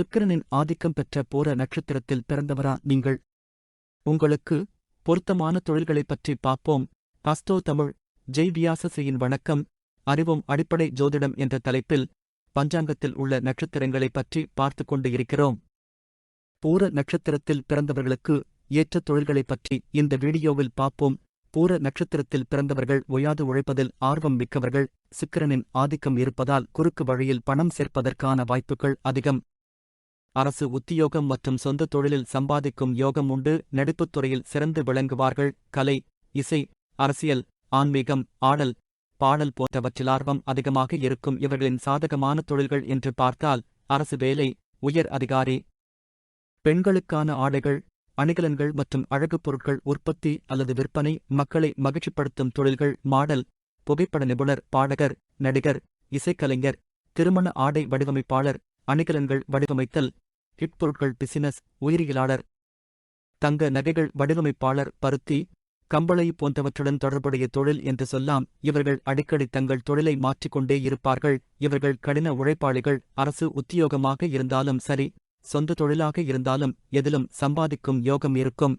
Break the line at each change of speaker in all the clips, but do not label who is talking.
சுக்கிரனின் ஆதிக்கம் பெற்ற பூர நட்சத்திரத்தில் பிறந்தவரா நீங்கள்? உங்களுக்கு பொருத்தமான தொழில்களைப் பற்றி பார்ப்போம். அஸ்தோ தமிழ் ஜெய் வியாசசியின் வணக்கம். அறிவும் அடிப்படை ஜோதிடம் என்ற தலைப்பில் பஞ்சாங்கத்தில் உள்ள நட்சத்திரங்களைப் பற்றி பார்த்து கொண்டு இருக்கிறோம். பூர நட்சத்திரத்தில் பிறந்தவர்களுக்கு ஏற்ற தொழில்களைப் பற்றி இந்த வீடியோவில் பார்ப்போம். பூர நட்சத்திரத்தில் பிறந்தவர்கள் ஒயாது உழைப்பதில் ஆர்வம் மிக்கவர்கள். சுக்கிரனின் ஆதிக்கம் இருப்பதால் குறுக்கு வழியில் பணம் சேர்ப்பதற்கான வாய்ப்புகள் அதிகம். அரசு உத்தியோகம் மற்றும் சொந்த தொழிலில் சம்பாதிக்கும் யோகம் உண்டு. நடிப்புத் துறையில் சிறந்து விளங்குவார்கள். கலை இசை அரசியல் ஆன்மீகம் ஆடல் பாடல் போன்றவற்றில் ஆர்வம் அதிகமாக இருக்கும். இவர்களின் சாதகமான தொழில்கள் என்று பார்த்தால் அரசு வேலை உயர் அதிகாரி பெண்களுக்கான ஆடைகள் அணிகலன்கள் மற்றும் அழகுப் பொருட்கள் உற்பத்தி அல்லது விற்பனை மக்களை மகிழ்ச்சிப்படுத்தும் தொழில்கள் மாடல் புகைப்பட நிபுணர் பாடகர் நடிகர் இசைக்கலைஞர் திருமண ஆடை வடிவமைப்பாளர் அணிகலன்கள் வடிவமைத்தல் ஹிட் பொருட்கள் பிசினஸ் உயிரியலாளர் தங்க நகைகள் வடிவமைப்பாளர் பருத்தி கம்பளை போன்றவற்றுடன் தொடர்புடைய தொழில் என்று சொல்லாம் இவர்கள் அடிக்கடி தங்கள் தொழிலை மாற்றிக்கொண்டே இருப்பார்கள். இவர்கள் கடின உழைப்பாளிகள் அரசு உத்தியோகமாக இருந்தாலும் சரி சொந்த தொழிலாக இருந்தாலும் எதிலும் சம்பாதிக்கும் யோகம் இருக்கும்.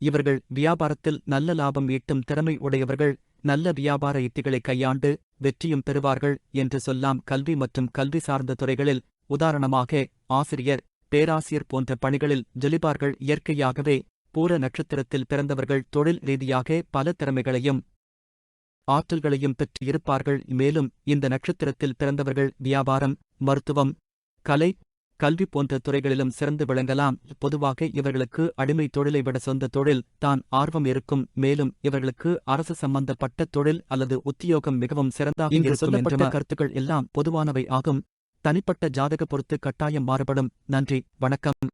இவர்கள் வியாபாரத்தில் நல்ல லாபம் ஈட்டும் திறமை உடையவர்கள் நல்ல வியாபார யுத்திகளை கையாண்டு வெற்றியும் பெறுவார்கள் என்று சொல்லாம் கல்வி மற்றும் கல்வி சார்ந்த துறைகளில் உதாரணமாக ஆசிரியர் பேராசிரியர் போன்ற பணிகளில் ஜொலிபார்கள் இயற்கையாகவே பூர நட்சத்திரத்தில் பிறந்தவர்கள் தொழில் ரீதியாக பல திறமைகளையும் ஆற்றல்களையும் பெற்று இருப்பார்கள். மேலும் இந்த நட்சத்திரத்தில் பிறந்தவர்கள் வியாபாரம் மருத்துவம் கலை கல்வி போன்ற துறைகளிலும் சிறந்து விளங்கலாம். பொதுவாக இவர்களுக்கு அடிமை தொழிலை விட சொந்த தொழில் தான் ஆர்வம் இருக்கும். மேலும் இவர்களுக்கு அரசு சம்பந்தப்பட்ட தொழில் அல்லது உத்தியோகம் மிகவும் சிறந்தாக
இங்கு
என்ற கருத்துக்கள் எல்லாம் பொதுவானவை ஆகும். தனிப்பட்ட ஜாதக பொறுத்து கட்டாயம் மாறுபடும். நன்றி. வணக்கம்.